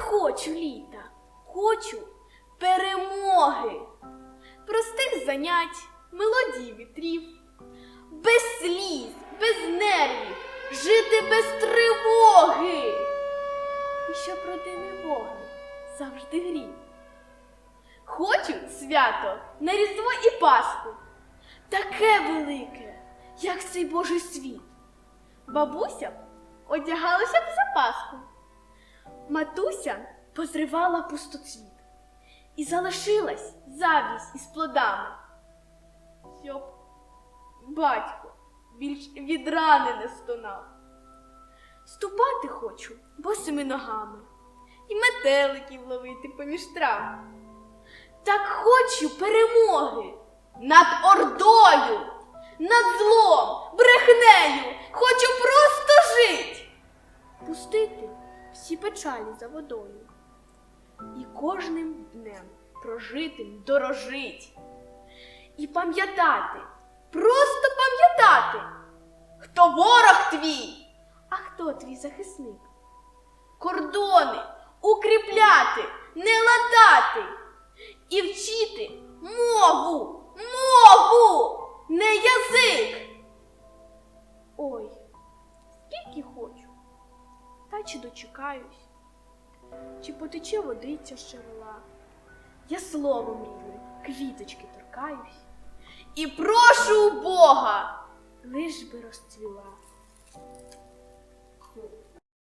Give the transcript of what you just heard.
хочу літа, хочу перемоги, простих занять, мелодій вітрів, без сліз, без нервів, жити без тривоги. І щоб родини вогник завжди грів. Хочу свято на Різдво і Пасху, таке велике, як цей Божий світ. Бабуся одягалася б за Пасху. Матуся позривала пустоцвіт і залишилась завість із плодами. Щоб батько більш від рани не стонав. Ступати хочу босими ногами і метеликів ловити поміж трав. Так хочу перемоги над ордою, над злом, брехнею, хочу просто жить. Пустити всі печалі за водою і кожним днем прожитим дорожить. І пам'ятати, просто пам'ятати, хто ворог твій, а хто твій захисник. Кордони укріпляти, не латати і вчити та чи дочекаюсь, чи потече водиця з. Я словом мрію, квіточки торкаюсь і прошу Бога, лиш би розцвіла.